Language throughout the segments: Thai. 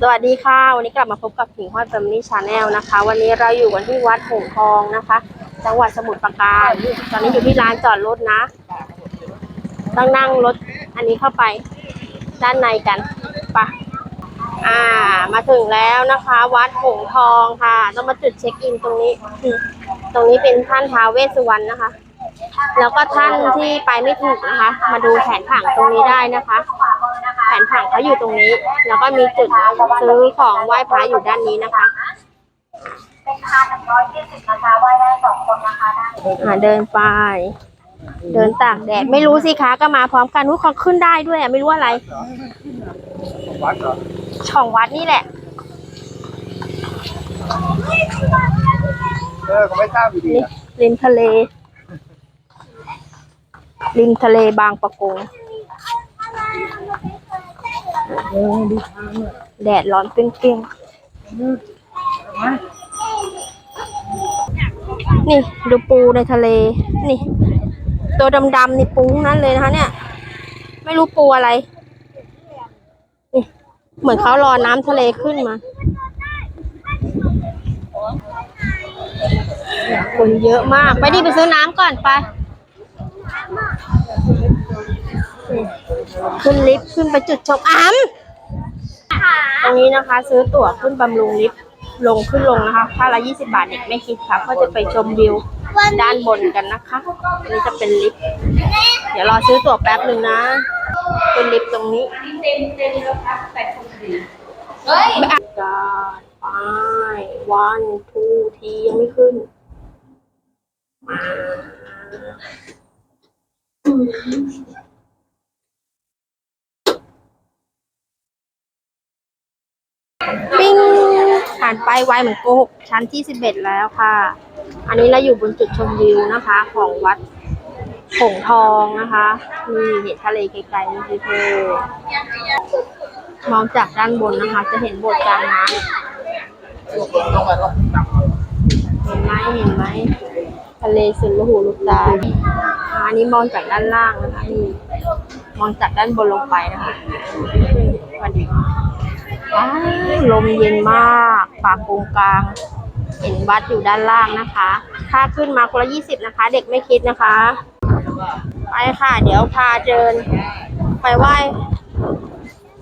สวัสดีค่ะ วันนี้กลับมาพบกับผิงห้อยแฟมิลี่ชาแนลนะคะ วันนี้เราอยู่กันที่วัดหงทองนะคะ จังหวัดสมุทรปราการตอนนี้อยู่ที่ร้านจอดรถนะต้องนั่งรถอันนี้เข้าไปด้านในกันไปะอ่า มาถึงแล้วนะคะ วัดหงทองค่ะ ต้องมาจุดเช็คอินตรงนี้ ตรงนี้เป็นท่านท้าวเวสสุวรรณนะคะ แล้วก็ท่านที่ไปไม่ถูกนะคะ มาดูแผนผังตรงนี้ได้นะคะ นผังเขาอยู่ตรงนี้ แล้วก็มีจุดซื้อของไหว้พระอยู่ด้านนี้นะคะ เป็นค่าหนึ่งร้อยยี่สิบนะคะไหว้ได้สองคนนะคะได้อ่าเดินไป เดินตากแดดไม่รู้สิคะก็มาพร้อมกันรู้เขาขึ้นได้ด้วยอะไม่รู้อะไร วัดเหรอช่องวัดนี่แหละ เออเขาไม่ทราบอยู่ดีนี่นะริมทะเล ริมทะเลบางปะกง เออดูทางเนี่ยแดดร้อนเปรี้ยงๆนี่ ดูปูในทะเล นี่ ตัวดำๆนี่ปูทั้งนั้นเลยนะคะเนี่ย ไม่รู้ปูอะไร นี่ เหมือนเขารอน้ำทะเลขึ้นมาคนเยอะมาก ไปดิไปซื้อน้ำก่อนไป ขึ้นลิฟต์ขึ้นไปจุดชมอ้ำตรงนี้นะคะ ซื้อตั๋วขึ้นบำรุงลิฟต์ลงขึ้นลงนะคะค่าละ20 บาทเด็กไม่คิดค่ะก็จะไปชมวิวด้านบนกันนะคะอันนี้จะเป็นลิฟต์เดี๋ยวรอซื้อตั๋วแป๊บหนึ่งนะ เป็นลิฟต์ตรงนี้เฮ้ยกาดไปวันทูทียังไม่ขึ้นมาปิ้งผ่านไปไวเหมือนโกหกชั้นที่สิบเอ็ดแล้วค่ะ อันนี้เราอยู่บนจุดชมวิวนะคะ ของวัดหงทองนะคะนี่เห็นทะเลไกลๆนี่คือเธอมองจากด้านบนนะคะ จะเห็นโบสถ์กลางน้ำเห็นไหมเห็นไหมทะเลสุดลูกหูลูกตาอ่าอันนี้มองจากด้านล่างนะคะนี่มองจากด้านบนลงไปนะคะวันนี้ ว้าลมเย็นมากป่าโกงกลาง เห็นวัดอยู่ด้านล่างนะคะ ค่าขึ้นมาคนละยี่สิบนะคะ เด็กไม่คิดนะคะ ไปค่ะ เดี๋ยวพาเดิน ไปไหว้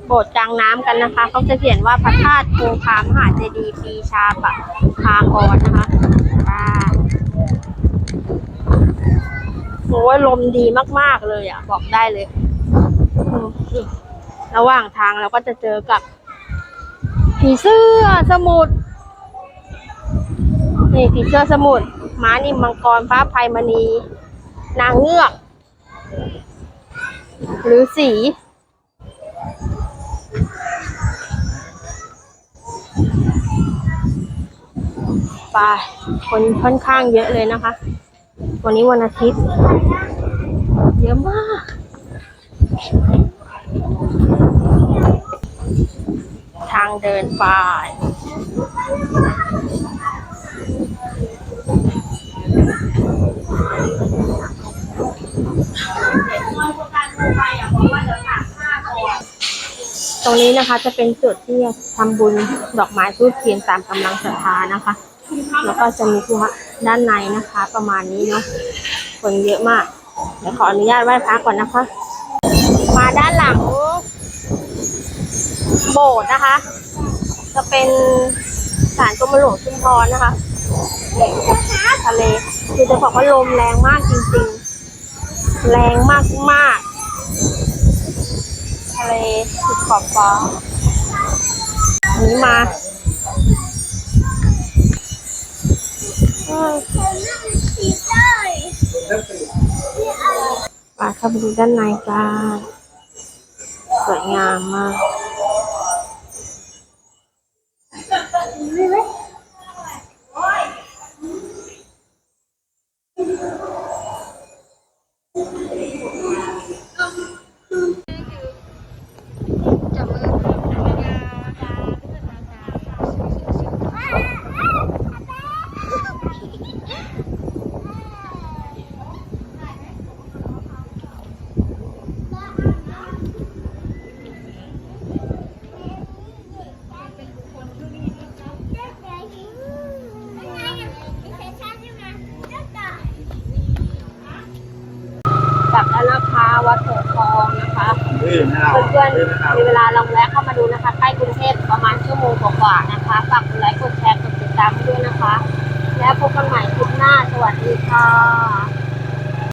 โบสถ์กลางน้ำกันนะคะ เขาจะเขียนว่าพระธาตุคคามหาเจดีย์ปีชาปะพากรนนะคะอ่าโอ้ยลมดีมากๆเลยอะ บอกได้เลย ระหว่างทางเราก็จะเจอกับ ผีเสื้อสมุทรนี่ผีเสื้อสมุทรม้านิมมังกรฟ้าภัยมณี นางเงือก หรือสี ไป คนค่อนข้างเยอะเลยนะคะ วันนี้วันอาทิตย์ เยอะมากางเดินไปตรงนี้นะคะจะเป็นจุดที่ทำบุญดอกไม้ทูบเทียนตามกำลังศรัทธานะคะ แล้วก็จะมีพระด้านในนะคะ ประมาณนี้เนาะคนเยอะมากเดี๋ยวขออนุญาตไหว้พระก่อนนะคะ มาด้านหลัง โบสถ์นะคะ จะเป็นศาลกรมหลวงชุมพรนะคะทะเลคือจะบอกว่าลมแรงมากจริงๆ แรงมากมากทะเลสุดขอบฟ้านี้มาอืมาเข้าไปดูด้านในกันสวยงามมาก บแล้วนะคะวัดโถทองนะคะนี่ไม่เอาเพื่อนไม่เอาๆมีเวลาลองแวะเข้ามาดูนะคะ ใกล้กรุงเทพประมาณชั่วโมงกว่าๆนะคะฝากกดไลค์กดแชร์กดติดตามให้ด้วยนะคะ แล้วพบกันใหม่คลิปหน้าสวัสดีค่ะ